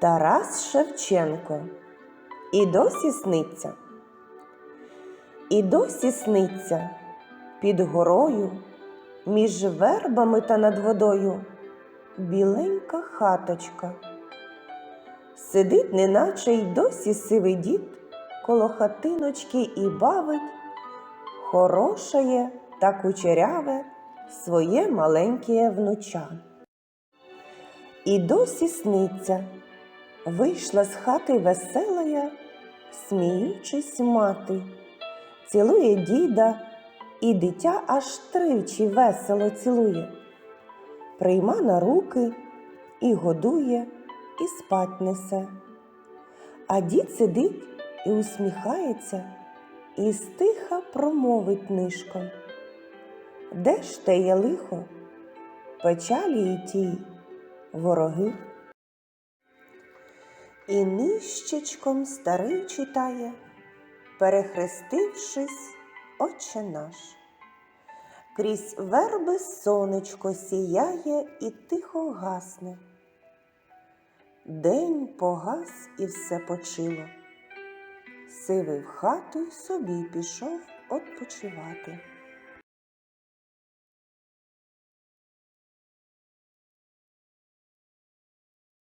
Тарас Шевченко. І досі сниться. І досі сниться під горою, між вербами та над водою біленька хаточка. Сидить, неначе й досі сивий дід коло хатиночки і бавить хорошає та кучеряве своє маленьке внуча. І досі сниться, вийшла з хати веселая, сміючись мати, цілує діда, і дитя аж тричі весело цілує, прийма на руки і годує, і спать несе. А дід сидить і усміхається, і стиха промовить нишком. Де ж те є лихо, печалі й тій, вороги? І нищечком старий читає, перехрестившись, Отче наш. Крізь верби сонечко сіяє і тихо гасне. День погас і все почило. Сивий в хату й собі пішов odpoчивати.